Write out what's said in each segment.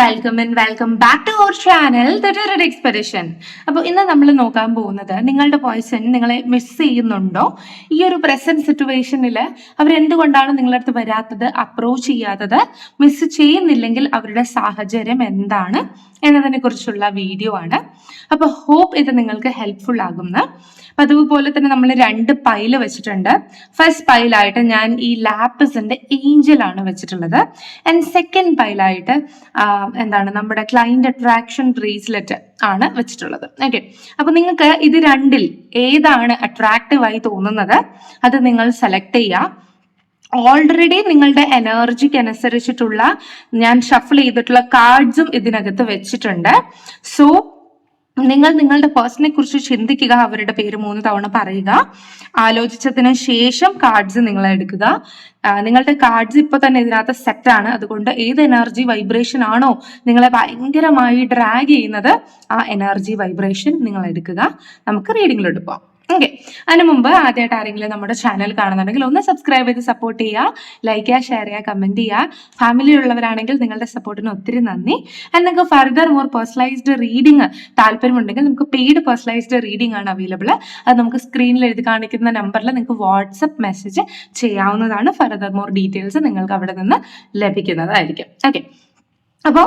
Welcome and welcome back to our channel the expedition അപ്പോൾ ഇന്ന് നമ്മൾ നോക്കാൻ പോകുന്നത് നിങ്ങളുടെ പേഴ്സൺ നിങ്ങളെ മിസ് ചെയ്യുന്നുണ്ടോ? ഈ ഒരു പ്രസന്റ് സിറ്റുവേഷനിൽ അവരെന്തുകൊണ്ടാണ് നിങ്ങളുടെ അടുത്ത് വരാത്തത് അപ്രോച്ച് ചെയ്യാത്തത് മിസ് ചെയ്യുന്നില്ലെങ്കിൽ അവരുടെ സാഹചര്യം എന്താണ് എന്നതിനെ കുറിച്ചുള്ള വീഡിയോ ആണ്. അപ്പോൾ ഹോപ്പ് ഇത് നിങ്ങൾക്ക് ഹെൽപ്ഫുൾ ആകുന്ന. അപ്പൊ അതുപോലെ തന്നെ നമ്മൾ രണ്ട് പൈൽ വെച്ചിട്ടുണ്ട്. ഫസ്റ്റ് പൈലായിട്ട് ഞാൻ ഈ ലാപ്പിസിന്റെ ഏഞ്ചൽ ആണ് വെച്ചിട്ടുള്ളത്. ആൻഡ് സെക്കൻഡ് പൈലായിട്ട് എന്താണ് നമ്മുടെ ക്ലൈന്റ് അട്രാക്ഷൻ ബ്രേസ്ലെറ്റ് ആണ് വെച്ചിട്ടുള്ളത്. ഓക്കെ അപ്പൊ നിങ്ങൾക്ക് ഇത് രണ്ടിൽ ഏതാണ് അട്രാക്റ്റീവ് ആയി തോന്നുന്നത് അത് നിങ്ങൾ സെലക്ട് ചെയ്യുക. ഓൾറെഡി നിങ്ങളുടെ എനർജിക്ക് അനുസരിച്ചിട്ടുള്ള ഞാൻ ഷഫിൾ ചെയ്തിട്ടുള്ള കാർഡ്സും ഇതിനകത്ത് വെച്ചിട്ടുണ്ട്. സോ നിങ്ങൾ നിങ്ങളുടെ പേഴ്സണെ കുറിച്ച് ചിന്തിക്കുക അവരുടെ പേര് മൂന്ന് തവണ പറയുക. ആലോചിച്ചതിന് ശേഷം കാർഡ്സ് നിങ്ങൾ എടുക്കുക. നിങ്ങളുടെ കാർഡ്സ് ഇപ്പൊ തന്നെ ഇതിനകത്ത് സെറ്റ് ആണ്. അതുകൊണ്ട് ഏത് എനർജി വൈബ്രേഷൻ ആണോ നിങ്ങളെ ഭയങ്കരമായി ഡ്രാഗ് ചെയ്യുന്നത് ആ എനർജി വൈബ്രേഷൻ നിങ്ങൾ എടുക്കുക. നമുക്ക് റീഡിങ്ങിലോട്ട് പോവാം. ഓക്കെ അതിന് മുമ്പ് ആദ്യമായിട്ട് ആരെങ്കിലും നമ്മുടെ ചാനൽ കാണുന്നുണ്ടെങ്കിൽ ഒന്ന് സബ്സ്ക്രൈബ് ചെയ്ത് സപ്പോർട്ട് ചെയ്യുക. ലൈക്ക് ചെയ്യുക ഷെയർ ചെയ്യുക കമന്റ് ചെയ്യുക. ഫാമിലി ഉള്ളവരാണെങ്കിൽ നിങ്ങളുടെ സപ്പോർട്ടിന് ഒത്തിരി നന്ദി. ആൻഡ് നിങ്ങൾക്ക് ഫർദർ മോർ പേഴ്സണലൈസ്ഡ് റീഡിംഗ് താല്പര്യമുണ്ടെങ്കിൽ നമുക്ക് പെയ്ഡ് പേഴ്സണലൈസ്ഡ് റീഡിംഗ് ആണ് അവൈലബിൾ അത് നമുക്ക് സ്ക്രീനിൽ എഴുതി കാണിക്കുന്ന നമ്പറിൽ നിങ്ങൾക്ക് വാട്സപ്പ് മെസ്സേജ് ചെയ്യാവുന്നതാണ് ഫർദർ മോർ ഡീറ്റെയിൽസ് നിങ്ങൾക്ക് അവിടെ നിന്ന് ലഭിക്കുന്നതായിരിക്കും. ഓക്കെ അപ്പോൾ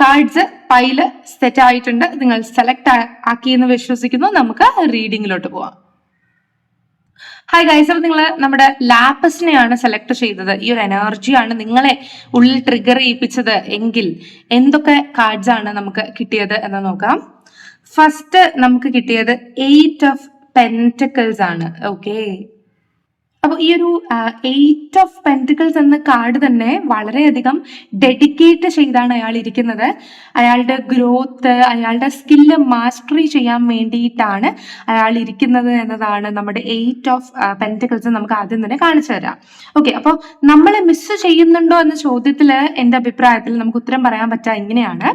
കാർഡ്സ് പൈൽ സെറ്റ് ആയിട്ടുണ്ട്. നിങ്ങൾ സെലക്ട് ആക്കി എന്ന് വിശ്വസിക്കുന്നു. നമുക്ക് റീഡിങ്ങിലോട്ട് പോവാം. ഹായ് ഗൈസ് അപ്പോൾ നിങ്ങൾ നമ്മുടെ ലാപ്പസിനെയാണ് സെലക്ട് ചെയ്തത്. ഈ ഒരു എനർജിയാണ് നിങ്ങളെ ഉള്ളിൽ ട്രിഗർ ചെയ്യിപ്പിച്ചത് എങ്കിൽ എന്തൊക്കെ കാർഡ്സ് ആണ് നമുക്ക് കിട്ടിയത് എന്ന് നോക്കാം. ഫസ്റ്റ് നമുക്ക് കിട്ടിയത് എയ്റ്റ് ഓഫ് പെന്റക്കിൾസ് ആണ്. ഓക്കെ അപ്പൊ ഈ ഒരു എയ്റ്റ് ഓഫ് പെന്റിക്കിൾസ് എന്ന കാർഡ് തന്നെ വളരെയധികം ഡെഡിക്കേറ്റ് ചെയ്താണ് അയാൾ ഇരിക്കുന്നത്. അയാളുടെ ഗ്രോത്ത് അയാളുടെ സ്കില്ല് മാസ്റ്ററി ചെയ്യാൻ വേണ്ടിയിട്ടാണ് അയാൾ ഇരിക്കുന്നത് എന്നതാണ് നമ്മുടെ എയ്റ്റ് ഓഫ് പെന്റിക്കിൾസ് നമുക്ക് ആദ്യം തന്നെ കാണിച്ചു തരാം. ഓക്കെ അപ്പോൾ നമ്മൾ മിസ് ചെയ്യുന്നുണ്ടോ എന്ന ചോദ്യത്തിൽ എന്റെ അഭിപ്രായത്തിൽ നമുക്ക് ഉത്തരം പറയാൻ പറ്റുക ഇങ്ങനെയാണ്.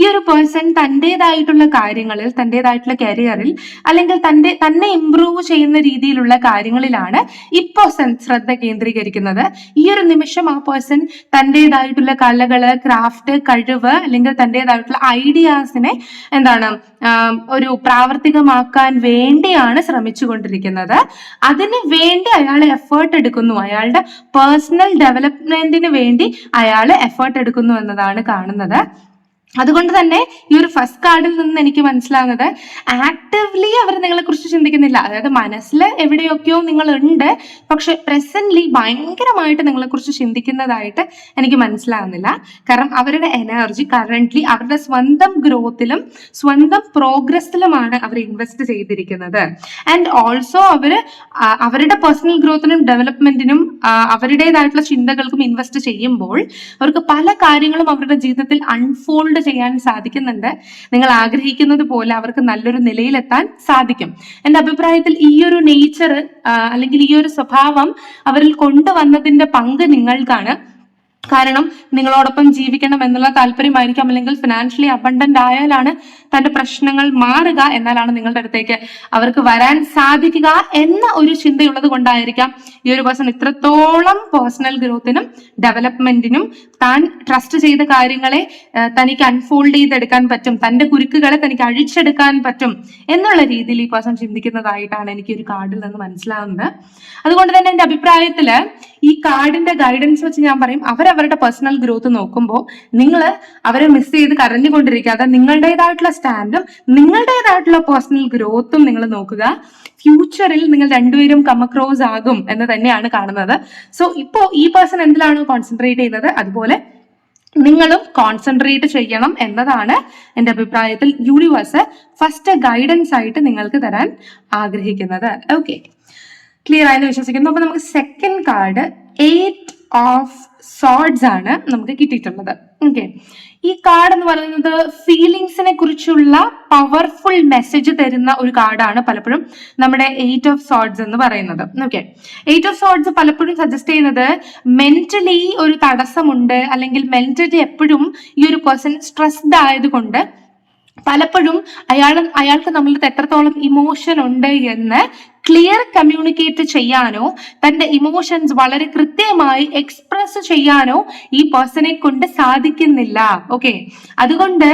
ഈ ഒരു പേഴ്സൺ തന്റെതായിട്ടുള്ള കാര്യങ്ങളിൽ തന്റെതായിട്ടുള്ള കരിയറിൽ അല്ലെങ്കിൽ തന്റെ തന്നെ ഇമ്പ്രൂവ് ചെയ്യുന്ന രീതിയിലുള്ള കാര്യങ്ങളിലാണ് ഇപ്പോൾ ശ്രദ്ധ കേന്ദ്രീകരിക്കുന്നത്. ഈ ഒരു നിമിഷം ആ പേഴ്സൺ തന്റെതായിട്ടുള്ള കലകൾ ക്രാഫ്റ്റ് കഴിവ് അല്ലെങ്കിൽ തന്റെതായിട്ടുള്ള ഐഡിയാസിനെ എന്താണ് ഒരു പ്രാവർത്തികമാക്കാൻ വേണ്ടിയാണ് ശ്രമിച്ചുകൊണ്ടിരിക്കുന്നത്. അതിന് വേണ്ടി അയാൾ എഫേർട്ട് എടുക്കുന്നു. അയാളുടെ പേഴ്സണൽ ഡെവലപ്മെന്റിന് വേണ്ടി അയാൾ എഫേർട്ട് എടുക്കുന്നു എന്നതാണ് കാണുന്നത്. അതുകൊണ്ട് തന്നെ ഈ ഒരു ഫസ്റ്റ് കാർഡിൽ നിന്ന് എനിക്ക് മനസ്സിലാകുന്നത് ആക്റ്റീവ്ലി അവർ നിങ്ങളെ കുറിച്ച് ചിന്തിക്കുന്നില്ല. അതായത് മനസ്സിൽ എവിടെയൊക്കെയോ നിങ്ങൾ ഉണ്ട് പക്ഷെ പ്രസന്റ്ലി ഭയങ്കരമായിട്ട് നിങ്ങളെ കുറിച്ച് ചിന്തിക്കുന്നതായിട്ട് എനിക്ക് മനസ്സിലാകുന്നില്ല കാരണം അവരുടെ എനർജി കറന്റ്ലി അവരുടെ സ്വന്തം ഗ്രോത്തിലും സ്വന്തം പ്രോഗ്രസ്സിലുമാണ് അവർ ഇൻവെസ്റ്റ് ചെയ്തിരിക്കുന്നത്. ആൻഡ് ഓൾസോ അവർ അവരുടെ പേഴ്സണൽ ഗ്രോത്തിനും ഡെവലപ്മെന്റിനും അവരുടേതായിട്ടുള്ള ചിന്തകൾക്കും ഇൻവെസ്റ്റ് ചെയ്യുമ്പോൾ അവർക്ക് പല കാര്യങ്ങളും അവരുടെ ജീവിതത്തിൽ അൺഫോൾഡ് ചെയ്യാൻ സാധിക്കുന്നുണ്ട്. നിങ്ങൾ ആഗ്രഹിക്കുന്നത് പോലെ അവർക്ക് നല്ലൊരു നിലയിലെത്താൻ സാധിക്കും. എന്റെ അഭിപ്രായത്തിൽ ഈ ഒരു നേച്ചർ അല്ലെങ്കിൽ ഈ ഒരു സ്വഭാവം അവരിൽ കൊണ്ടുവന്നതിന്റെ പങ്ക് നിങ്ങൾക്കാണ്. കാരണം നിങ്ങളോടൊപ്പം ജീവിക്കണം എന്നുള്ള താല്പര്യമായിരിക്കാം അല്ലെങ്കിൽ ഫിനാൻഷ്യലി അബണ്ടന്റ് ആയാലാണ് തന്റെ പ്രശ്നങ്ങൾ മാറുക എന്നാലാണ് നിങ്ങളുടെ അടുത്തേക്ക് അവർക്ക് വരാൻ സാധിക്കുക എന്ന ഒരു ചിന്തയുള്ളത് കൊണ്ടായിരിക്കാം ഈ ഒരു പേഴ്സൺ ഇത്രത്തോളം പേഴ്സണൽ ഗ്രോത്തിനും ഡെവലപ്മെന്റിനും താൻ ട്രസ്റ്റ് ചെയ്ത കാര്യങ്ങളെ തനിക്ക് അൺഫോൾഡ് ചെയ്തെടുക്കാൻ പറ്റും തന്റെ കുരുക്കുകളെ തനിക്ക് അഴിച്ചെടുക്കാൻ പറ്റും എന്നുള്ള രീതിയിൽ ഈ പേഴ്സൺ ചിന്തിക്കുന്നതായിട്ടാണ് എനിക്ക് ഒരു കാർഡിൽ നിന്ന് മനസ്സിലാവുന്നത്. അതുകൊണ്ട് തന്നെ എന്റെ അഭിപ്രായത്തിൽ ഈ കാർഡിന്റെ ഗൈഡൻസ് വെച്ച് ഞാൻ പറയും അവരവരുടെ പേഴ്സണൽ ഗ്രോത്ത് നോക്കുമ്പോൾ നിങ്ങൾ അവരെ മിസ് ചെയ്ത് കരഞ്ഞുകൊണ്ടിരിക്കാതെ നിങ്ങളുടേതായിട്ടുള്ള സ്റ്റാൻഡും നിങ്ങളുടേതായിട്ടുള്ള പേഴ്സണൽ ഗ്രോത്തും നിങ്ങൾ നോക്കുക. ഫ്യൂച്ചറിൽ നിങ്ങൾ രണ്ടുപേരും കമക്രോസ് ആകും എന്ന് തന്നെയാണ് കാണുന്നത്. സോ ഇപ്പോ ഈ പേഴ്സൺ എന്തിലാണ് കോൺസെൻട്രേറ്റ് ചെയ്യുന്നത്? അതുപോലെ നിങ്ങളും കോൺസെൻട്രേറ്റ് ചെയ്യണം എന്നതാണ് എന്റെ അഭിപ്രായത്തിൽ യൂണിവേഴ്സ് ഫസ്റ്റ് ഗൈഡൻസ് ആയിട്ട് നിങ്ങൾക്ക് തരാൻ ആഗ്രഹിക്കുന്നത്. ഓക്കെ ക്ലിയർ ആയെന്ന് വിശ്വസിക്കുന്നു. അപ്പൊ നമുക്ക് second card eight of swords ആണ് നമുക്ക് കിട്ടിയിട്ടുള്ളത്. ഓക്കെ ഈ കാർഡ് എന്ന് പറയുന്നത് ഫീലിങ്സിനെ കുറിച്ചുള്ള പവർഫുൾ മെസ്സേജ് തരുന്ന ഒരു കാർഡാണ് പലപ്പോഴും നമ്മുടെ എയ്റ്റ് ഓഫ് സോഡ്സ് എന്ന് പറയുന്നത്. ഓക്കെ എയ്റ്റ് ഓഫ് സോഡ്സ് പലപ്പോഴും സജസ്റ്റ് ചെയ്യുന്നത് മെന്റലി ഒരു തടസ്സമുണ്ട് അല്ലെങ്കിൽ മെന്റലി എപ്പോഴും ഈ ഒരു പേഴ്സൺ സ്ട്രെസ്ഡ് ആയതുകൊണ്ട് പലപ്പോഴും അയാൾ അയാൾക്ക് നമ്മളുടെ എത്രത്തോളം ഇമോഷൻ ഉണ്ട് എന്ന് ക്ലിയർ കമ്മ്യൂണിക്കേറ്റ് ചെയ്യാനോ തന്റെ ഇമോഷൻസ് വളരെ കൃത്യമായി എക്സ്പ്രസ് ചെയ്യാനോ ഈ പേഴ്സണെ കൊണ്ട് സാധിക്കുന്നില്ല. ഓക്കെ അതുകൊണ്ട്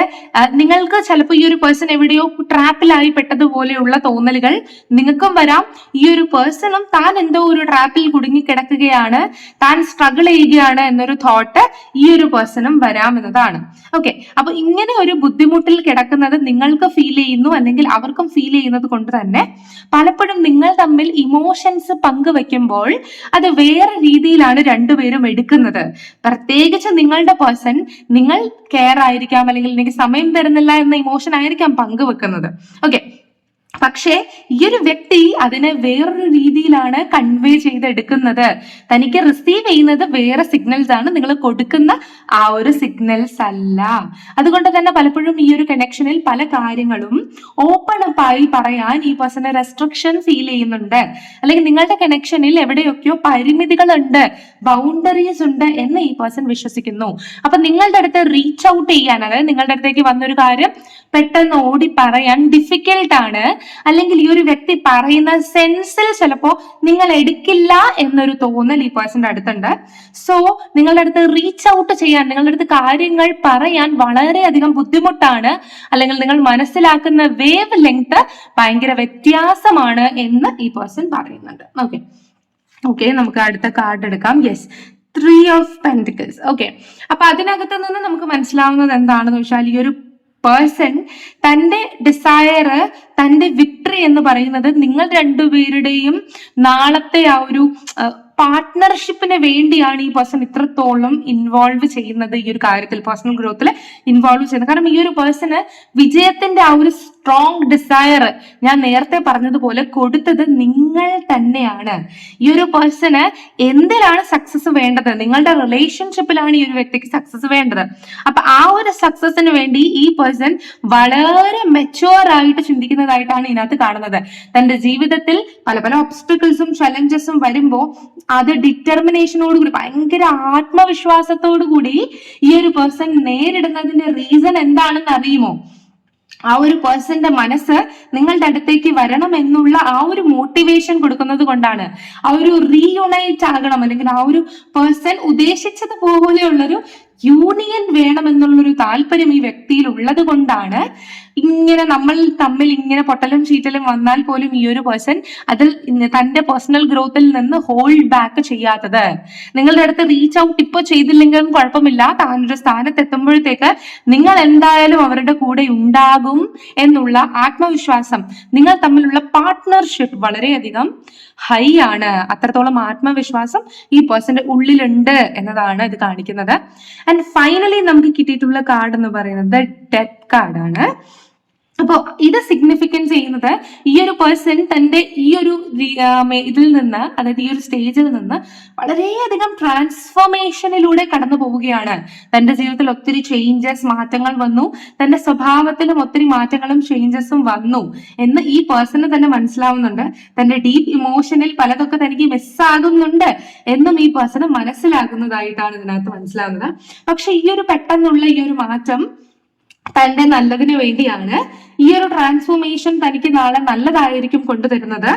നിങ്ങൾക്ക് ചിലപ്പോൾ ഈ ഒരു പേഴ്സൺ എവിടെയോ ട്രാപ്പിലായി പെട്ടതുപോലെയുള്ള തോന്നലുകൾ നിങ്ങൾക്കും വരാം. ഈ ഒരു പേഴ്സണും താൻ എന്തോ ഒരു ട്രാപ്പിൽ കുടുങ്ങി കിടക്കുകയാണ് താൻ സ്ട്രഗിൾ ചെയ്യുകയാണ് എന്നൊരു തോട്ട് ഈ ഒരു പേഴ്സണും വരാം എന്നതാണ്. ഓക്കെ അപ്പൊ ഇങ്ങനെ ഒരു ബുദ്ധിമുട്ടിൽ കിടക്കുന്നത് നിങ്ങൾക്ക് ഫീൽ ചെയ്യുന്നു അല്ലെങ്കിൽ അവർക്കും ഫീൽ ചെയ്യുന്നത് കൊണ്ട് തന്നെ പലപ്പോഴും നിങ്ങൾ തമ്മിൽ ഇമോഷൻസ് പങ്കുവെക്കുമ്പോൾ അത് വേറെ രീതിയിലാണ് രണ്ടുപേരും എടുക്കുന്നത്. പ്രത്യേകിച്ച് നിങ്ങളുടെ പേഴ്സൺ നിങ്ങൾ കെയർ ആയിരിക്കാം അല്ലെങ്കിൽ എനിക്ക് സമയം തരുന്നില്ല എന്ന ഇമോഷൻ ആയിരിക്കാം പങ്കുവെക്കുന്നത്. ഓക്കെ പക്ഷേ ഈ ഒരു വ്യക്തി അതിനെ വേറൊരു രീതിയിലാണ് കൺവേ ചെയ്തെടുക്കുന്നത്. തനിക്ക് റിസീവ് ചെയ്യുന്നത് വേറെ സിഗ്നൽസ് ആണ്. നിങ്ങൾ കൊടുക്കുന്ന ആ ഒരു സിഗ്നൽസ് അല്ല. അതുകൊണ്ട് തന്നെ പലപ്പോഴും ഈ ഒരു കണക്ഷനിൽ പല കാര്യങ്ങളും ഓപ്പൺ അപ്പ് ആയി പറയാൻ ഈ പേഴ്സണെ റെസ്ട്രിക്ഷൻ ഫീൽ ചെയ്യുന്നുണ്ട്. അല്ലെങ്കിൽ നിങ്ങളുടെ കണക്ഷനിൽ എവിടെയൊക്കെയോ പരിമിതികളുണ്ട് ബൗണ്ടറീസ് ഉണ്ട് എന്ന് ഈ പേഴ്സൺ വിശ്വസിക്കുന്നു. അപ്പൊ നിങ്ങളുടെ അടുത്ത് റീച്ച് ഔട്ട് ചെയ്യാൻ അതായത് നിങ്ങളുടെ അടുത്തേക്ക് വന്നൊരു കാര്യം പെട്ടെന്ന് ഓടി പറയാൻ ഡിഫിക്കൽട്ട് ആണ്. അല്ലെങ്കിൽ ഈ ഒരു വ്യക്തി പറയുന്ന സെൻസിൽ ചിലപ്പോ നിങ്ങൾ എടുക്കില്ല എന്നൊരു തോന്നൽ ഈ പേഴ്സന്റെ അടുത്തുണ്ട്. സോ നിങ്ങളുടെ അടുത്ത് റീച്ച് ഔട്ട് ചെയ്യാൻ നിങ്ങളുടെ അടുത്ത് കാര്യങ്ങൾ പറയാൻ വളരെയധികം ബുദ്ധിമുട്ടാണ്. അല്ലെങ്കിൽ നിങ്ങൾ മനസ്സിലാക്കുന്ന വേവ് ലെങ്ത് ഭയങ്കര വ്യത്യാസമാണ് എന്ന് ഈ പേഴ്സൺ പറയുന്നുണ്ട്. ഓക്കെ ഓക്കെ നമുക്ക് അടുത്ത കാർഡ് എടുക്കാം. Yes three of pentacles okay അപ്പൊ അതിനകത്ത് നിന്ന് നമുക്ക് മനസ്സിലാവുന്നത് എന്താണെന്ന് വെച്ചാൽ ഈ ഒരു പേഴ്സൺ തന്റെ ഡിസയർ തന്റെ വിക്ടറി എന്ന് പറയുന്നത് നിങ്ങൾ രണ്ടുപേരുടെയും നാളത്തെ ആ ഒരു പാർട്ട്ണർഷിപ്പിന് വേണ്ടിയാണ് ഈ പേഴ്സൺ ഇത്രത്തോളം ഇൻവോൾവ് ചെയ്യുന്നത് ഈ ഒരു കാര്യത്തിൽ പേഴ്സണൽ ഗ്രോത്തിൽ ഇൻവോൾവ് ചെയ്യുന്നത്. കാരണം ഈ ഒരു പേഴ്സണ് വിജയത്തിന്റെ ആ ഒരു സ്ട്രോങ് ഡിസയർ ഞാൻ നേരത്തെ പറഞ്ഞതുപോലെ കൊടുത്തത് നിങ്ങൾ തന്നെയാണ്. ഈ ഒരു പേഴ്സണ് എന്തിനാണ് സക്സസ് വേണ്ടത്? നിങ്ങളുടെ റിലേഷൻഷിപ്പിലാണ് ഈ ഒരു വ്യക്തിക്ക് സക്സസ് വേണ്ടത്. അപ്പൊ ആ ഒരു സക്സസിന് വേണ്ടി ഈ പേഴ്സൺ വളരെ മെച്ചുവർ ആയിട്ട് ചിന്തിക്കുന്നതായിട്ടാണ് ഇതിനകത്ത് കാണുന്നത്. തന്റെ ജീവിതത്തിൽ പല പല ഒബ്സ്റ്റിക്കിൾസും ചലഞ്ചസും വരുമ്പോൾ അത് ഡിറ്റർമിനേഷനോട് കൂടി ഭയങ്കര ആത്മവിശ്വാസത്തോടു കൂടി ഈ ഒരു പേഴ്സൺ നേരിടുന്നതിന്റെ റീസൺ എന്താണെന്ന് അറിയുമോ? ആ ഒരു പേഴ്സന്റെ മനസ്സ് നിങ്ങളുടെ അടുത്തേക്ക് വരണം എന്നുള്ള ആ ഒരു മോട്ടിവേഷൻ കൊടുക്കുന്നത് കൊണ്ടാണ്. ആ ഒരു റീയുണൈറ്റ് ആകണം അല്ലെങ്കിൽ ആ ഒരു പേഴ്സൺ ഉദ്ദേശിച്ചത് പോലെയുള്ളൊരു യൂണിയൻ വേണമെന്നുള്ളൊരു താല്പര്യം ഈ വ്യക്തിയിൽ ഉള്ളത് കൊണ്ടാണ് ഇങ്ങനെ നമ്മൾ തമ്മിൽ ഇങ്ങനെ പൊട്ടലും ചീറ്റലും വന്നാൽ പോലും ഈ ഒരു പേഴ്സൺ അതിൽ തന്റെ പേഴ്സണൽ ഗ്രോത്തിൽ നിന്ന് ഹോൾഡ് ബാക്ക് ചെയ്യാത്തത്. നിങ്ങളുടെ അടുത്ത് റീച്ച് ഔട്ട് ഇപ്പോൾ ചെയ്തില്ലെങ്കിലും കുഴപ്പമില്ല. താനൊരു സ്ഥാനത്ത് എത്തുമ്പോഴത്തേക്ക് നിങ്ങൾ എന്തായാലും അവരുടെ കൂടെ ഉണ്ടാകും എന്നുള്ള ആത്മവിശ്വാസം. നിങ്ങൾ തമ്മിലുള്ള പാർട്ട്ണർഷിപ്പ് വളരെയധികം ഹൈ ആണ്. അത്രത്തോളം ആത്മവിശ്വാസം ഈ പേഴ്സന്റെ ഉള്ളിലുണ്ട് എന്നതാണ് ഇത് കാണിക്കുന്നത്. ആൻഡ് ഫൈനലി നമുക്ക് കിട്ടിയിട്ടുള്ള കാർഡ് എന്ന് പറയുന്നത് ഡെത്ത് കാർഡാണ് അപ്പോൾ ഇത് സിഗ്നിഫിക്കൻസ് ചെയ്യുന്നത് ഈ ഒരു പേഴ്സൺ തന്റെ ഈ ഒരു ഇതിൽ നിന്ന് അതായത് ഈ ഒരു സ്റ്റേജിൽ നിന്ന് വളരെയധികം ട്രാൻസ്ഫോർമേഷനിലൂടെ കടന്നു പോവുകയാണ്. തന്റെ ജീവിതത്തിൽ ഒത്തിരി ചേഞ്ചസ് മാറ്റങ്ങൾ വന്നു. തന്റെ സ്വഭാവത്തിലും ഒത്തിരി മാറ്റങ്ങളും ചേഞ്ചസും വന്നു എന്ന് ഈ പേഴ്സണ് തന്നെ മനസ്സിലാവുന്നുണ്ട്. തന്റെ ഡീപ്പ് ഇമോഷനിൽ പലതൊക്കെ തനിക്ക് മിസ്സാകുന്നുണ്ട് എന്നും ഈ പേഴ്സണ് മനസ്സിലാകുന്നതായിട്ടാണ് ഇതിനകത്ത് മനസ്സിലാവുന്നത്. പക്ഷെ ഈ ഒരു പെട്ടെന്നുള്ള ഈ ഒരു മാറ്റം തന്റെ നല്ലതിനു വേണ്ടിയാണ് ഈ ഒരു ട്രാൻസ്ഫോർമേഷൻ തനിക്ക് നാളെ നല്ലതായിരിക്കും കൊണ്ടുതരുന്നത്.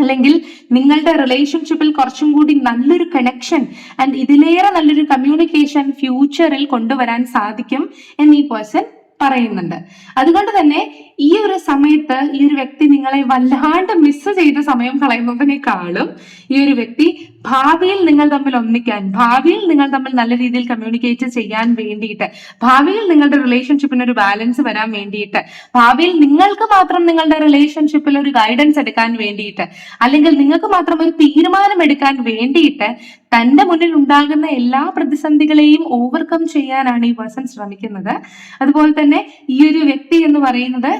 അല്ലെങ്കിൽ നിങ്ങളുടെ റിലേഷൻഷിപ്പിൽ കുറച്ചും കൂടി നല്ലൊരു കണക്ഷൻ ആൻഡ് ഇതിലേറെ നല്ലൊരു കമ്മ്യൂണിക്കേഷൻ ഫ്യൂച്ചറിൽ കൊണ്ടുവരാൻ സാധിക്കും എന്ന് ഈ പേഴ്സൺ പറയുന്നുണ്ട്. അതുകൊണ്ട് തന്നെ ഈ ഒരു സമയത്ത് ഈ ഒരു വ്യക്തി നിങ്ങളെ വല്ലാണ്ട് മിസ് ചെയ്ത സമയം കളയുന്നതിനേക്കാളും ഈ ഒരു വ്യക്തി ഭാവിയിൽ നിങ്ങൾ തമ്മിൽ ഒന്നിക്കാൻ ഭാവിയിൽ നിങ്ങൾ തമ്മിൽ നല്ല രീതിയിൽ കമ്മ്യൂണിക്കേറ്റ് ചെയ്യാൻ വേണ്ടിയിട്ട് ഭാവിയിൽ നിങ്ങളുടെ റിലേഷൻഷിപ്പിന് ഒരു ബാലൻസ് വരാൻ വേണ്ടിയിട്ട് ഭാവിയിൽ നിങ്ങൾക്ക് മാത്രം നിങ്ങളുടെ റിലേഷൻഷിപ്പിൽ ഒരു ഗൈഡൻസ് എടുക്കാൻ വേണ്ടിയിട്ട് അല്ലെങ്കിൽ നിങ്ങൾക്ക് മാത്രം ഒരു തീരുമാനം എടുക്കാൻ വേണ്ടിയിട്ട് തന്റെ മുന്നിൽ ഉണ്ടാകുന്ന എല്ലാ പ്രതിസന്ധികളെയും ഓവർകം ചെയ്യാനാണ് ഈ പേഴ്സൺ ശ്രമിക്കുന്നത്. അതുപോലെ തന്നെ ഈ ഒരു വ്യക്തി എന്ന് പറയുന്നത്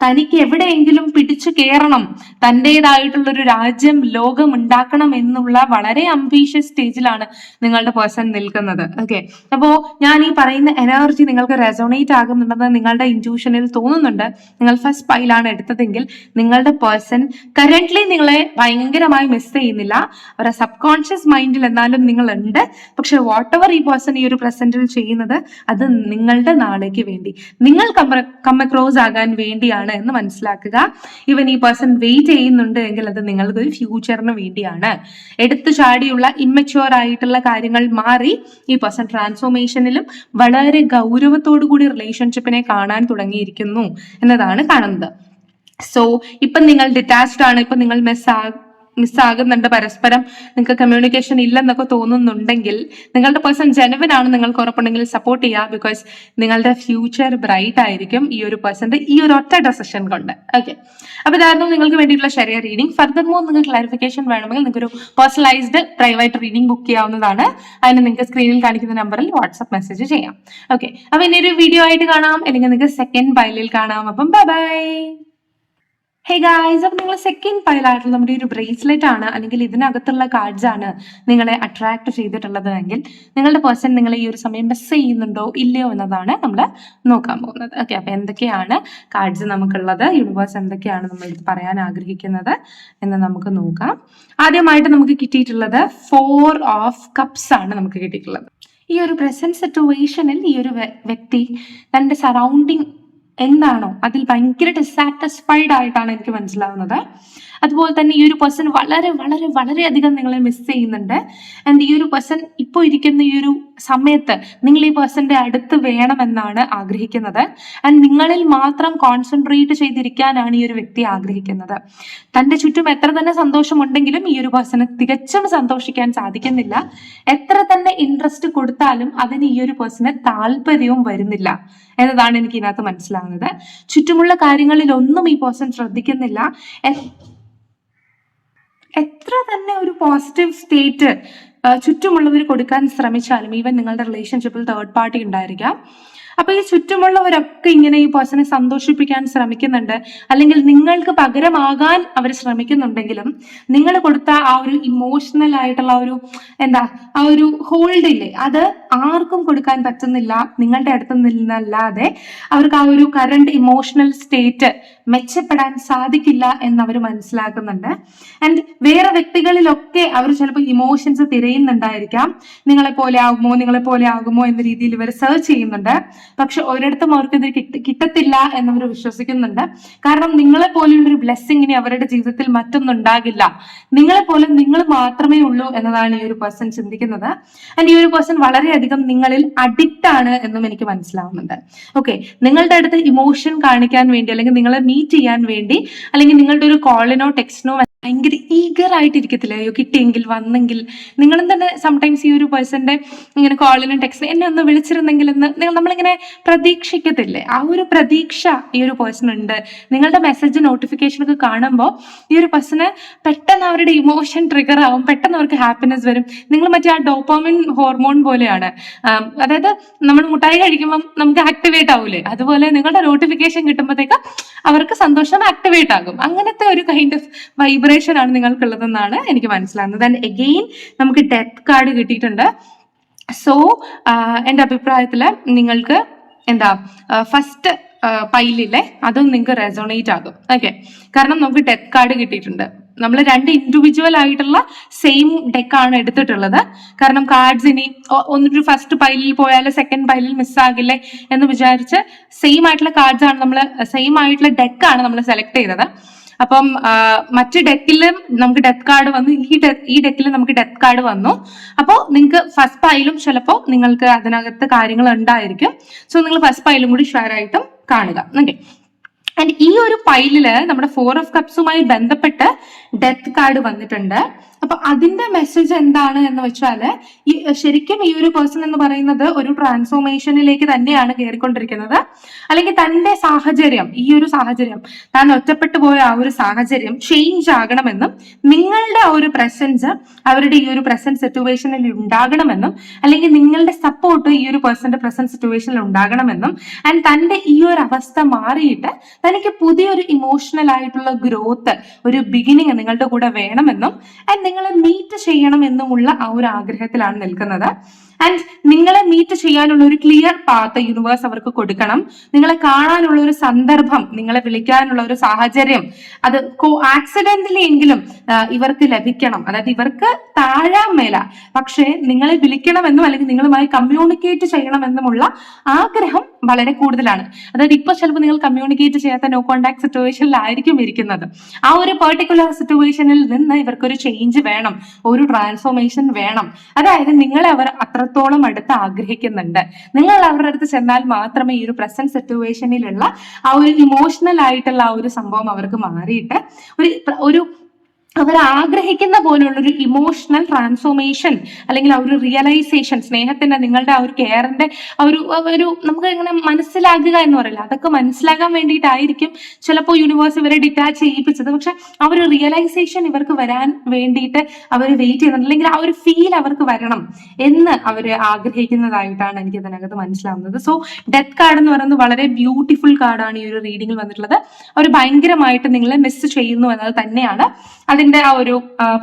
തനിക്ക് എവിടെയെങ്കിലും പിടിച്ചു കയറണം തന്റെതായിട്ടുള്ള ഒരു രാജ്യം ലോകം ഉണ്ടാക്കണം എന്നുള്ള വളരെ അംബീഷ്യസ് സ്റ്റേജിലാണ് നിങ്ങളുടെ പേഴ്സൺ നിൽക്കുന്നത്. ഓക്കെ അപ്പോ ഞാൻ ഈ പറയുന്ന എനർജി നിങ്ങൾക്ക് റെസോണേറ്റ് ആകുന്നുണ്ടെന്ന് നിങ്ങളുടെ ഇന്റ്യൂഷനിൽ തോന്നുന്നുണ്ട്. നിങ്ങൾ ഫസ്റ്റ് പൈലാണ് എടുത്തതെങ്കിൽ നിങ്ങളുടെ പേഴ്സൺ കറന്റ്ലി നിങ്ങളെ ഭയങ്കരമായി മിസ് ചെയ്യുന്നില്ല. അവരുടെ സബ് കോൺഷ്യസ് മൈൻഡിൽ എന്നാലും നിങ്ങൾ ഉണ്ട് പക്ഷെ വാട്ട് എവർ ഈ പേഴ്സൺ ഈ ഒരു പ്രസന്റിൽ ചെയ്യുന്നത് അത് നിങ്ങളുടെ നാളേക്ക് വേണ്ടി നിങ്ങൾ കമ്മ അക്രോസ് ആകാൻ വേണ്ടിയാണ് വേണ്ടിയാണ് എന്ന് മനസ്സിലാക്കുക. ഇവൻ ഈ പേഴ്സൺ വെയിറ്റ് ചെയ്യുന്നുണ്ട് എങ്കിൽ അത് നിങ്ങൾക്ക് ഒരു ഫ്യൂച്ചറിന് വേണ്ടിയാണ്. എടുത്തു ചാടിയുള്ള ഇമ്മച്യൂർ ആയിട്ടുള്ള കാര്യങ്ങൾ മാറി ഈ പേഴ്സൺ ട്രാൻസ്ഫോർമേഷനിലും വളരെ ഗൗരവത്തോടു കൂടി റിലേഷൻഷിപ്പിനെ കാണാൻ തുടങ്ങിയിരിക്കുന്നു എന്നതാണ് കാണുന്നത്. സോ ഇപ്പം നിങ്ങൾ ഡിറ്റാച്ച്ഡ് ആണ് ഇപ്പം നിങ്ങൾ മിസ് ആ മിസ്സാകുന്നുണ്ട്. പരസ്പരം നിങ്ങൾക്ക് കമ്മ്യൂണിക്കേഷൻ ഇല്ലെന്നൊക്കെ തോന്നുന്നുണ്ടെങ്കിൽ നിങ്ങളുടെ പേഴ്സൺ ജനുവൻ ആണ് നിങ്ങൾക്ക് ഉറപ്പുണ്ടെങ്കിൽ സപ്പോർട്ട് ചെയ്യുക ബിക്കോസ് നിങ്ങളുടെ ഫ്യൂച്ചർ ബ്രൈറ്റ് ആയിരിക്കും ഈ ഒരു പേഴ്സന്റെ ഈ ഒരു ഒറ്റ ഡെസിഷൻ കൊണ്ട്. ഓക്കെ അപ്പൊ ഇതായിരുന്നു നിങ്ങൾക്ക് വേണ്ടിയിട്ടുള്ള ശരിയ റീഡിംഗ് ഫർദർ മോർ നിങ്ങൾക്ക് ക്ലാരിഫിക്കേഷൻ വേണമെങ്കിൽ നിങ്ങൾക്ക് ഒരു പേഴ്സണലൈസ്ഡ് പ്രൈവറ്റ് റീഡിംഗ് ബുക്ക് ചെയ്യാവുന്നതാണ്. അതിന് നിങ്ങൾക്ക് സ്ക്രീനിൽ കാണിക്കുന്ന നമ്പറിൽ വാട്സ്ആപ്പ് മെസ്സേജ് ചെയ്യാം. ഓക്കെ അപ്പൊ ഇനി ഒരു വീഡിയോ ആയിട്ട് കാണാം. അല്ലെങ്കിൽ നിങ്ങൾക്ക് സെക്കൻഡ് ബൈലിൽ കാണാം. അപ്പം ബൈ ബൈ ഹേ ഗായ്സ് അപ്പൊ നിങ്ങൾ സെക്കൻഡ് പൈലായിട്ടുള്ള നമ്മുടെ ഒരു ബ്രേസ്ലെറ്റ് ആണ് അല്ലെങ്കിൽ ഇതിനകത്തുള്ള കാർഡ്സ് ആണ് നിങ്ങളെ അട്രാക്ട് ചെയ്തിട്ടുള്ളത് എങ്കിൽ നിങ്ങളുടെ പേഴ്സൺ നിങ്ങളെ ഈ ഒരു സമയം മിസ് ചെയ്യുന്നുണ്ടോ ഇല്ലയോ എന്നതാണ് നമ്മൾ നോക്കാൻ പോകുന്നത്. ഓക്കെ അപ്പൊ എന്തൊക്കെയാണ് കാർഡ്സ് നമുക്കുള്ളത്? യൂണിവേഴ്സ് എന്തൊക്കെയാണ് നമ്മൾ പറയാൻ ആഗ്രഹിക്കുന്നത് എന്ന് നമുക്ക് നോക്കാം. ആദ്യമായിട്ട് നമുക്ക് കിട്ടിയിട്ടുള്ളത് ഫോർ ഓഫ് കപ്സ് ആണ് നമുക്ക് കിട്ടിയിട്ടുള്ളത്. ഈ ഒരു പ്രസന്റ് സിറ്റുവേഷനിൽ ഈ ഒരു വ്യക്തി തന്റെ സറൗണ്ടിങ് എന്താണോ അതിൽ ഭയങ്കര ഡിസാറ്റിസ്ഫൈഡ് ആയിട്ടാണ് എനിക്ക് മനസ്സിലാവുന്നത്. അതുപോലെ തന്നെ ഈ ഒരു പേഴ്സൺ വളരെ വളരെ വളരെയധികം നിങ്ങളെ മിസ് ചെയ്യുന്നുണ്ട്. ആൻഡ് ഈ ഒരു പേഴ്സൺ ഇപ്പോൾ ഇരിക്കുന്ന ഈ ഒരു സമയത്ത് നിങ്ങൾ ഈ പേഴ്സന്റെ അടുത്ത് വേണമെന്നാണ് ആഗ്രഹിക്കുന്നത്. ആൻഡ് നിങ്ങളിൽ മാത്രം കോൺസെൻട്രേറ്റ് ചെയ്തിരിക്കാനാണ് ഈ ഒരു വ്യക്തി ആഗ്രഹിക്കുന്നത്. തന്റെ ചുറ്റും എത്ര തന്നെ സന്തോഷമുണ്ടെങ്കിലും ഈ ഒരു പേഴ്സണ് തികച്ചും സന്തോഷിക്കാൻ സാധിക്കുന്നില്ല. എത്ര തന്നെ ഇൻട്രസ്റ്റ് കൊടുത്താലും അതിന് ഈ ഒരു പേഴ്സണ് താല്പര്യവും വരുന്നില്ല എന്നതാണ് എനിക്ക് ഇതിനകത്ത് മനസ്സിലാകുന്നത് ചുറ്റുമുള്ള കാര്യങ്ങളിൽ ഒന്നും ഈ പേഴ്സൺ ശ്രദ്ധിക്കുന്നില്ല. എത്ര തന്നെ ഒരു പോസിറ്റീവ് സ്റ്റേറ്റ് ചുറ്റുമുള്ളവർ കൊടുക്കാൻ ശ്രമിച്ചാലും ഈവൻ നിങ്ങളുടെ റിലേഷൻഷിപ്പിൽ തേർഡ് പാർട്ടി ഉണ്ടായിരിക്കാം. അപ്പൊ ഈ ചുറ്റുമുള്ളവരൊക്കെ ഇങ്ങനെ ഈ പേഴ്സണെ സന്തോഷിപ്പിക്കാൻ ശ്രമിക്കുന്നുണ്ട്. അല്ലെങ്കിൽ നിങ്ങൾക്ക് പകരമാകാൻ അവർ ശ്രമിക്കുന്നുണ്ടെങ്കിലും നിങ്ങൾ കൊടുത്ത ആ ഒരു ഇമോഷണൽ ആയിട്ടുള്ള ഒരു എന്താ ആ ഒരു ഹോൾഡ് ഇല്ലേ അത് ആർക്കും കൊടുക്കാൻ പറ്റുന്നില്ല നിങ്ങളുടെ അടുത്ത് നിന്നല്ലാതെ അവർക്ക് ആ ഒരു കറണ്ട് ഇമോഷണൽ സ്റ്റേറ്റ് മെച്ചപ്പെടാൻ സാധിക്കില്ല എന്ന് അവർ മനസ്സിലാക്കുന്നുണ്ട്. ആൻഡ് വേറെ വ്യക്തികളിലൊക്കെ അവർ ചിലപ്പോൾ ഇമോഷൻസ് തിരയുന്നുണ്ടായിരിക്കാം. നിങ്ങളെ പോലെ ആകുമോ നിങ്ങളെ പോലെ ആകുമോ എന്ന രീതിയിൽ ഇവർ സെർച്ച് ചെയ്യുന്നുണ്ട്. പക്ഷെ ഒരിടത്തും അവർക്ക് ഇത് കിട്ടി കിട്ടത്തില്ല എന്നവർ വിശ്വസിക്കുന്നുണ്ട്. കാരണം നിങ്ങളെ പോലെയുള്ള ഒരു ഇനി അവരുടെ ജീവിതത്തിൽ മറ്റൊന്നും ഉണ്ടാകില്ല നിങ്ങളെ പോലെ നിങ്ങൾ മാത്രമേ ഉള്ളൂ എന്നതാണ് ഈ ഒരു പേഴ്സൺ ചിന്തിക്കുന്നത്. ആൻഡ് ഈ ഒരു പേഴ്സൺ വളരെയധികം നിങ്ങളിൽ അഡിക്റ്റ് ആണ് എന്നും എനിക്ക് മനസ്സിലാവുന്നുണ്ട്. ഓക്കെ നിങ്ങളുടെ അടുത്ത് ഇമോഷൻ കാണിക്കാൻ വേണ്ടി അല്ലെങ്കിൽ നിങ്ങളെ മീറ്റ് ചെയ്യാൻ വേണ്ടി അല്ലെങ്കിൽ നിങ്ങളുടെ ഒരു കോളിനോ ടെക്സ്റ്റിനോ ഭയങ്കര ഈഗർ ആയിട്ടിരിക്കത്തില്ല അയ്യോ കിട്ടിയെങ്കിൽ വന്നെങ്കിൽ. നിങ്ങളും തന്നെ സംടൈംസ് ഈ ഒരു പേഴ്സന്റെ ഇങ്ങനെ കോളിനും ടെക്സ്റ്റ് എന്നെ ഒന്ന് വിളിച്ചിരുന്നെങ്കിൽ എന്ന് നിങ്ങൾ നമ്മളിങ്ങനെ പ്രതീക്ഷിക്കത്തില്ലേ? ആ ഒരു പ്രതീക്ഷ ഈ ഒരു പേഴ്സൺ ഉണ്ട്. നിങ്ങളുടെ മെസ്സേജ് നോട്ടിഫിക്കേഷൻ ഒക്കെ കാണുമ്പോൾ ഈ ഒരു പേഴ്സണ് പെട്ടെന്ന് അവരുടെ ഇമോഷൻ ട്രിഗർ ആവും പെട്ടെന്ന് അവർക്ക് ഹാപ്പിനെസ് വരും. നിങ്ങൾ മറ്റേ ആ ഡോപ്പോമിൻ ഹോർമോൺ പോലെയാണ്. അതായത് നമ്മൾ മുട്ടായി കഴിക്കുമ്പം നമുക്ക് ആക്ടിവേറ്റ് ആവൂലേ? അതുപോലെ നിങ്ങളുടെ നോട്ടിഫിക്കേഷൻ കിട്ടുമ്പോഴത്തേക്ക് അവർക്ക് സന്തോഷം ആക്ടിവേറ്റ് ആകും. അങ്ങനത്തെ ഒരു കൈൻഡ് ഓഫ് വൈബ്രേഷൻ ആണ് നിങ്ങൾക്കുള്ളതെന്നാണ് എനിക്ക് മനസ്സിലാകുന്നത്. ആൻഡ് എഗെയിൻ നമുക്ക് ഡെത്ത് കാർഡ് കിട്ടിയിട്ടുണ്ട്. സോ എന്റെ അഭിപ്രായത്തിൽ നിങ്ങൾക്ക് എന്താ ഫസ്റ്റ് പൈലിലെ അതും നിങ്ങൾക്ക് റെസോണേറ്റ് ആകും. ഓക്കെ കാരണം നമുക്ക് ഡെത്ത് കാർഡ് കിട്ടിയിട്ടുണ്ട്. നമ്മൾ രണ്ട് ഇൻഡിവിജ്വൽ ആയിട്ടുള്ള സെയിം ഡെക്കാണ് എടുത്തിട്ടുള്ളത്. കാരണം കാർഡ്സ് ഇനി ഒന്നിട്ട് ഫസ്റ്റ് പൈലിൽ പോയാൽ സെക്കൻഡ് പൈലിൽ മിസ്സാകില്ലേ എന്ന് വിചാരിച്ച് സെയിം ആയിട്ടുള്ള കാർഡ്സ് ആണ് നമ്മൾ സെയിം ആയിട്ടുള്ള ഡെക്കാണ് നമ്മൾ സെലക്ട് ചെയ്തത്. അപ്പം മറ്റു ഡെക്കിലും നമുക്ക് ഡെത്ത് കാർഡ് വന്നു. ഈ ഈ ഡെക്കിൽ നമുക്ക് ഡെത്ത് കാർഡ് വന്നു. അപ്പോൾ നിങ്ങൾക്ക് ഫസ്റ്റ് പൈലും ചിലപ്പോൾ നിങ്ങൾക്ക് അതിനകത്ത് കാര്യങ്ങൾ ഉണ്ടായിരിക്കും. സോ നിങ്ങൾ ഫസ്റ്റ് പൈലും കൂടി ഷെയർ ആയിട്ടും കാണുക. ഓക്കെ ആൻഡ് ഈ ഒരു പൈലിൽ നമ്മുടെ ഫോർ ഓഫ് കപ്സുമായി ബന്ധപ്പെട്ട് ഡെത്ത് കാർഡ് വന്നിട്ടുണ്ട്. അപ്പൊ അതിന്റെ മെസ്സേജ് എന്താണ് എന്ന് വെച്ചാൽ ഈ ശരിക്കും ഈ ഒരു പേഴ്സൺ എന്ന് പറയുന്നത് ഒരു ട്രാൻസ്ഫോർമേഷനിലേക്ക് തന്നെയാണ് കയറിക്കൊണ്ടിരിക്കുന്നത്. അല്ലെങ്കിൽ തന്റെ സാഹചര്യം ഈ ഒരു സാഹചര്യം താൻ ഒറ്റപ്പെട്ടു പോയ ആ ഒരു സാഹചര്യം ചേഞ്ച് ആകണമെന്നും നിങ്ങളുടെ ആ ഒരു പ്രസൻസ് അവരുടെ ഈ ഒരു പ്രസന്റ് സിറ്റുവേഷനിൽ ഉണ്ടാകണമെന്നും അല്ലെങ്കിൽ നിങ്ങളുടെ സപ്പോർട്ട് ഈ ഒരു പേഴ്സന്റെ പ്രസന്റ് സിറ്റുവേഷനിൽ ഉണ്ടാകണമെന്നും ആൻഡ് തന്റെ ഈ ഒരു അവസ്ഥ മാറിയിട്ട് തനിക്ക് പുതിയൊരു ഇമോഷണൽ ആയിട്ടുള്ള ഗ്രോത്ത് ഒരു ബിഗിനിങ് നിങ്ങളുടെ കൂടെ വേണമെന്നും ആൻഡ് നിങ്ങളെ മീറ്റ് ചെയ്യണമെന്നുമുള്ള ആ ഒരു ആഗ്രഹത്തിലാണ് നിൽക്കുന്നത്. ആൻഡ് നിങ്ങളെ മീറ്റ് ചെയ്യാനുള്ള ഒരു ക്ലിയർ പാത്ത് യൂണിവേഴ്സ് അവർക്ക് കൊടുക്കണം. നിങ്ങളെ കാണാനുള്ള ഒരു സന്ദർഭം നിങ്ങളെ വിളിക്കാനുള്ള ഒരു സാഹചര്യം അത് ആക്സിഡന്റലി എങ്കിലും ഇവർക്ക് ലഭിക്കണം. അതായത് ഇവർക്ക് താഴാൻ മേല. പക്ഷേ നിങ്ങളെ വിളിക്കണമെന്നും അല്ലെങ്കിൽ നിങ്ങളുമായി കമ്മ്യൂണിക്കേറ്റ് ചെയ്യണമെന്നുമുള്ള ആഗ്രഹം വളരെ കൂടുതലാണ്. അതായത് ഇപ്പൊ ചിലപ്പോൾ നിങ്ങൾ കമ്മ്യൂണിക്കേറ്റ് ചെയ്യാത്ത നോ കോണ്ടാക്ട് സിറ്റുവേഷനിലായിരിക്കും ഇരിക്കുന്നത്. ആ ഒരു പെർട്ടിക്കുലർ സിറ്റുവേഷനിൽ നിന്ന് ഇവർക്കൊരു ചേഞ്ച് വേണം. ഒരു ട്രാൻസ്ഫോർമേഷൻ വേണം. അതായത് നിങ്ങളെ അവർ അത്രത്തോളം അടുത്ത് ആഗ്രഹിക്കുന്നുണ്ട്. നിങ്ങൾ അവരുടെ അടുത്ത് ചെന്നാൽ മാത്രമേ ഈ ഒരു പ്രസന്റ് സിറ്റുവേഷനിലുള്ള ആ ഒരു ഇമോഷണൽ ആയിട്ടുള്ള ആ ഒരു സംഭവം അവർക്ക് മാറിയിട്ട് ഒരു ഒരു അവർ ആഗ്രഹിക്കുന്ന പോലുള്ള ഒരു ഇമോഷണൽ ട്രാൻസ്ഫോർമേഷൻ അല്ലെങ്കിൽ ആ ഒരു റിയലൈസേഷൻ സ്നേഹത്തിന്റെ നിങ്ങളുടെ ആ ഒരു കെയറിന്റെ ആ ഒരു ഒരു നമുക്ക് ഇങ്ങനെ മനസ്സിലാകുക എന്ന് പറയില്ല. അതൊക്കെ മനസ്സിലാകാൻ വേണ്ടിയിട്ടായിരിക്കും ചിലപ്പോൾ യൂണിവേഴ്സ് ഇവരെ ഡിറ്റാച്ച് ചെയ്യിപ്പിച്ചത്. പക്ഷെ ആ ഒരു റിയലൈസേഷൻ ഇവർക്ക് വരാൻ വേണ്ടിയിട്ട് അവർ വെയിറ്റ് ചെയ്യുന്നുണ്ട്. അല്ലെങ്കിൽ ആ ഒരു ഫീൽ അവർക്ക് വരണം എന്ന് അവർ ആഗ്രഹിക്കുന്നതായിട്ടാണ് എനിക്ക് ഇതിനകത്ത് മനസ്സിലാവുന്നത്. സോ ഡെത്ത് കാർഡ് എന്ന് പറയുന്നത് വളരെ ബ്യൂട്ടിഫുൾ കാർഡാണ് ഈ ഒരു റീഡിങ്ങിൽ വന്നിട്ടുള്ളത്. അവർ ഭയങ്കരമായിട്ട് നിങ്ങളെ മിസ് ചെയ്യുന്നു എന്നത് തന്നെയാണ്. അതിന്റെ ആ ഒരു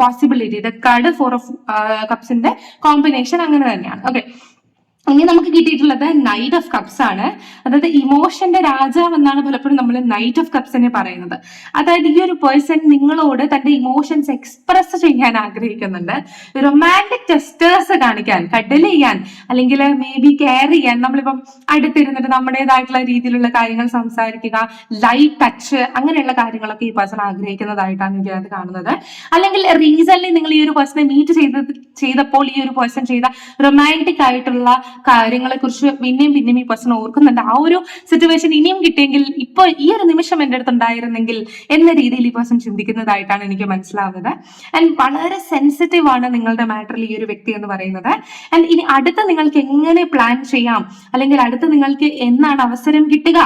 possibility the card four of കപ്സിന്റെ combination അങ്ങനെ തന്നെയാണ്. ഓക്കെ ഇനി നമുക്ക് കിട്ടിയിട്ടുള്ളത് നൈറ്റ് ഓഫ് കപ്സ് ആണ്. അതായത് ഇമോഷന്റെ രാജാവ് എന്നാണ് പലപ്പോഴും നമ്മൾ നൈറ്റ് ഓഫ് കപ്സിനെ പറയുന്നത്. അതായത് ഈ ഒരു പേഴ്സൺ നിങ്ങളോട് തന്റെ ഇമോഷൻസ് എക്സ്പ്രസ് ചെയ്യാൻ ആഗ്രഹിക്കുന്നുണ്ട്. റൊമാന്റിക് ടെസ്റ്റേഴ്സ് കാണിക്കാൻ കഡൽ ചെയ്യാൻ അല്ലെങ്കിൽ മേ ബി കെയർ ചെയ്യാൻ നമ്മളിപ്പം അടുത്തിരുന്നിട്ട് നമ്മുടേതായിട്ടുള്ള രീതിയിലുള്ള കാര്യങ്ങൾ സംസാരിക്കുക ലൈറ്റ് ടച്ച് അങ്ങനെയുള്ള കാര്യങ്ങളൊക്കെ ഈ പേഴ്സൺ ആഗ്രഹിക്കുന്നതായിട്ടാണ് എനിക്ക് അത് കാണുന്നത്. അല്ലെങ്കിൽ റീസൺലി നിങ്ങൾ ഈ ഒരു പേഴ്സണെ മീറ്റ് ചെയ്ത് ചെയ്തപ്പോൾ ഈ ഒരു പേഴ്സൺ ചെയ്ത റൊമാന്റിക് ആയിട്ടുള്ള കാര്യങ്ങളെ കുറിച്ച് പിന്നെയും പിന്നെയും ഈ പേഴ്സൺ ഓർക്കുന്നുണ്ട്. ആ ഒരു സിറ്റുവേഷൻ ഇനിയും കിട്ടിയെങ്കിൽ ഇപ്പൊ ഈ ഒരു നിമിഷം എന്റെ അടുത്ത് ഉണ്ടായിരുന്നെങ്കിൽ എന്ന രീതിയിൽ ഈ പേഴ്സൺ ചിന്തിക്കുന്നതായിട്ടാണ് എനിക്ക് മനസ്സിലാവുന്നത്. ആൻഡ് വളരെ സെൻസിറ്റീവ് ആണ് നിങ്ങളുടെ മാറ്ററിൽ ഈ ഒരു വ്യക്തി എന്ന് പറയുന്നത്. ആൻഡ് ഇനി അടുത്ത് നിങ്ങൾക്ക് എങ്ങനെ പ്ലാൻ ചെയ്യാം? അല്ലെങ്കിൽ അടുത്ത് നിങ്ങൾക്ക് എന്നാണ് അവസരം കിട്ടുക?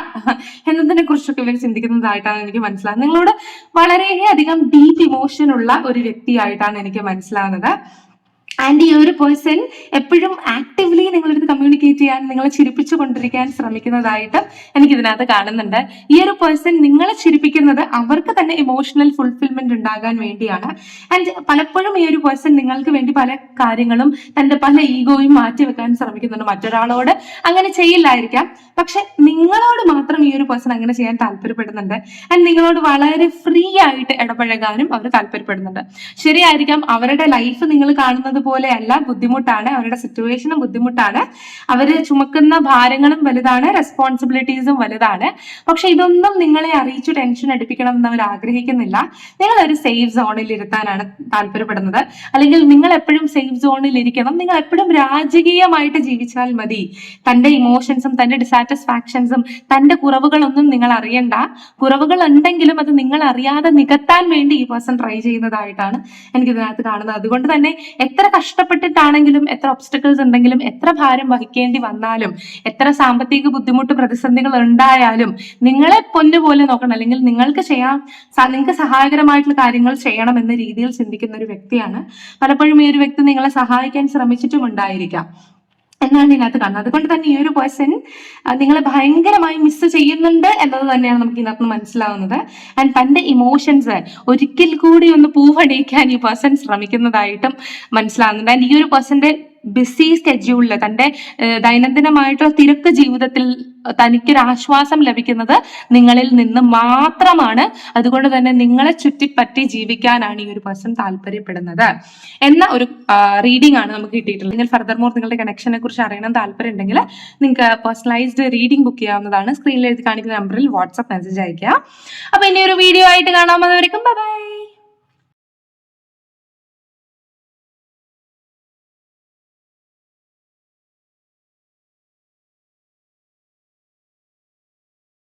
എന്നതിനെ കുറിച്ചൊക്കെ ഇവർ ചിന്തിക്കുന്നതായിട്ടാണ് എനിക്ക് മനസ്സിലാവുന്നത്. നിങ്ങളോട് വളരെയധികം ഡീപ്പ് ഇമോഷൻ ഉള്ള ഒരു വ്യക്തിയായിട്ടാണ് എനിക്ക് മനസ്സിലാവുന്നത്. ആൻഡ് ഈ ഒരു പേഴ്സൺ എപ്പോഴും ആക്റ്റീവ്ലി നിങ്ങളടുത്ത് കമ്മ്യൂണിക്കേറ്റ് ചെയ്യാൻ നിങ്ങളെ ചിരിപ്പിച്ചു കൊണ്ടിരിക്കാൻ ശ്രമിക്കുന്നതായിട്ട് എനിക്ക് ഇതിനകത്ത് കാണുന്നുണ്ട്. ഈ ഒരു പേഴ്സൺ നിങ്ങളെ ചിരിപ്പിക്കുന്നത് അവർക്ക് തന്നെ ഇമോഷണൽ ഫുൾഫിൽമെന്റ് ഉണ്ടാകാൻ വേണ്ടിയാണ്. ആൻഡ് പലപ്പോഴും ഈ ഒരു പേഴ്സൺ നിങ്ങൾക്ക് വേണ്ടി പല കാര്യങ്ങളും തന്റെ പല ഈഗോയും മാറ്റി വെക്കാൻ ശ്രമിക്കുന്നുണ്ട് മറ്റൊരാളോട്. അങ്ങനെ ചെയ്യില്ലായിരിക്കാം. പക്ഷെ നിങ്ങളോട് മാത്രം ഈ ഒരു പേഴ്സൺ അങ്ങനെ ചെയ്യാൻ താല്പര്യപ്പെടുന്നുണ്ട്. ആൻഡ് നിങ്ങളോട് വളരെ ഫ്രീ ആയിട്ട് ഇടപഴകാനും അവർ താല്പര്യപ്പെടുന്നുണ്ട്. ശരിയായിരിക്കാം അവരുടെ ലൈഫ് നിങ്ങൾ കാണുന്നത് പോലെയല്ല ബുദ്ധിമുട്ടാണ്. അവരുടെ സിറ്റുവേഷനും ബുദ്ധിമുട്ടാണ്. അവർ ചുമക്കുന്ന ഭാരങ്ങളും വലുതാണ് റെസ്പോൺസിബിലിറ്റീസും വലുതാണ്. പക്ഷെ ഇതൊന്നും നിങ്ങളെ അറിയിച്ചു ടെൻഷൻ അടിപ്പിക്കണം എന്ന് അവർ ആഗ്രഹിക്കുന്നില്ല. നിങ്ങൾ ഒരു സേഫ് സോണിൽ ഇരുത്താനാണ് താല്പര്യപ്പെടുന്നത്. അല്ലെങ്കിൽ നിങ്ങൾ എപ്പോഴും സേഫ് സോണിൽ ഇരിക്കണം. നിങ്ങൾ എപ്പോഴും രാജകീയമായിട്ട് ജീവിച്ചാൽ മതി. തന്റെ ഇമോഷൻസും തന്റെ ഡിസാറ്റിസ്ഫാക്ഷൻസും തന്റെ കുറവുകളൊന്നും നിങ്ങൾ അറിയണ്ട. കുറവുകൾ ഉണ്ടെങ്കിലും അത് നിങ്ങൾ അറിയാതെ നികത്താൻ വേണ്ടി ഈ പേഴ്സൺ ട്രൈ ചെയ്യുന്നതായിട്ടാണ് എനിക്ക് ഇതിനകത്ത് കാണുന്നത്. അതുകൊണ്ട് തന്നെ എത്ര കഷ്ടപ്പെട്ടിട്ടാണെങ്കിലും എത്ര ഒബ്സ്റ്റക്കിൾസ് ഉണ്ടെങ്കിലും എത്ര ഭാരം വഹിക്കേണ്ടി വന്നാലും എത്ര സാമ്പത്തിക ബുദ്ധിമുട്ട് പ്രതിസന്ധികൾ ഉണ്ടായാലും നിങ്ങളെ പൊന്നുപോലെ നോക്കണം. അല്ലെങ്കിൽ നിങ്ങൾക്ക് ചെയ്യാൻ നിങ്ങൾക്ക് സഹായകരമായിട്ടുള്ള കാര്യങ്ങൾ ചെയ്യണം എന്ന രീതിയിൽ ചിന്തിക്കുന്ന ഒരു വ്യക്തിയാണ്. പലപ്പോഴും ഈ ഒരു വ്യക്തി നിങ്ങളെ സഹായിക്കാൻ ശ്രമിച്ചിട്ടും ഉണ്ടായിരിക്കാം. എന്നാണ് ഇതിനകത്ത് കാണുന്നത്. അതുകൊണ്ട് തന്നെ ഈ ഒരു പേഴ്സൺ നിങ്ങളെ ഭയങ്കരമായി മിസ് ചെയ്യുന്നുണ്ട് എന്നത് തന്നെയാണ് നമുക്ക് ഇതിനകത്ത് മനസ്സിലാവുന്നത്. ആൻഡ് തന്റെ ഇമോഷൻസ് ഒരിക്കൽ കൂടി ഒന്ന് പൂവണിയിക്കാൻ ഈ പേഴ്സൺ ശ്രമിക്കുന്നതായിട്ടും മനസ്സിലാവുന്നുണ്ട്. ആൻഡ് ഈ ഒരു പേഴ്സന്റെ ബിസി സ്കെഡ്യൂളിൽ ഏഹ്, ദൈനംദിനമായിട്ടുള്ള തിരക്ക് ജീവിതത്തിൽ തനിക്കൊരു ആശ്വാസം ലഭിക്കുന്നത് നിങ്ങളിൽ നിന്ന് മാത്രമാണ്. അതുകൊണ്ട് തന്നെ നിങ്ങളെ ചുറ്റിപ്പറ്റി ജീവിക്കാനാണ് ഈ ഒരു പേഴ്സൺ താല്പര്യപ്പെടുന്നത്. എന്ന ഒരു റീഡിംഗ് ആണ് നമുക്ക് കിട്ടിയിട്ടുള്ളത്. നിങ്ങൾ ഫർദർ മോർ നിങ്ങളുടെ കണക്ഷനെ കുറിച്ച് അറിയണം താല്പര്യം ഉണ്ടെങ്കിൽ നിങ്ങൾക്ക് പേഴ്സണലൈസ്ഡ് റീഡിംഗ് ബുക്ക് ചെയ്യാവുന്നതാണ്. സ്ക്രീനിൽ എഴുതി കാണിക്കുന്ന നമ്പറിൽ വാട്സ്ആപ്പ് മെസ്സേജ് അയക്കുക അപ്പൊ ഇനി ഒരു വീഡിയോ ആയിട്ട് കാണാമെന്നവരേക്കും ബൈ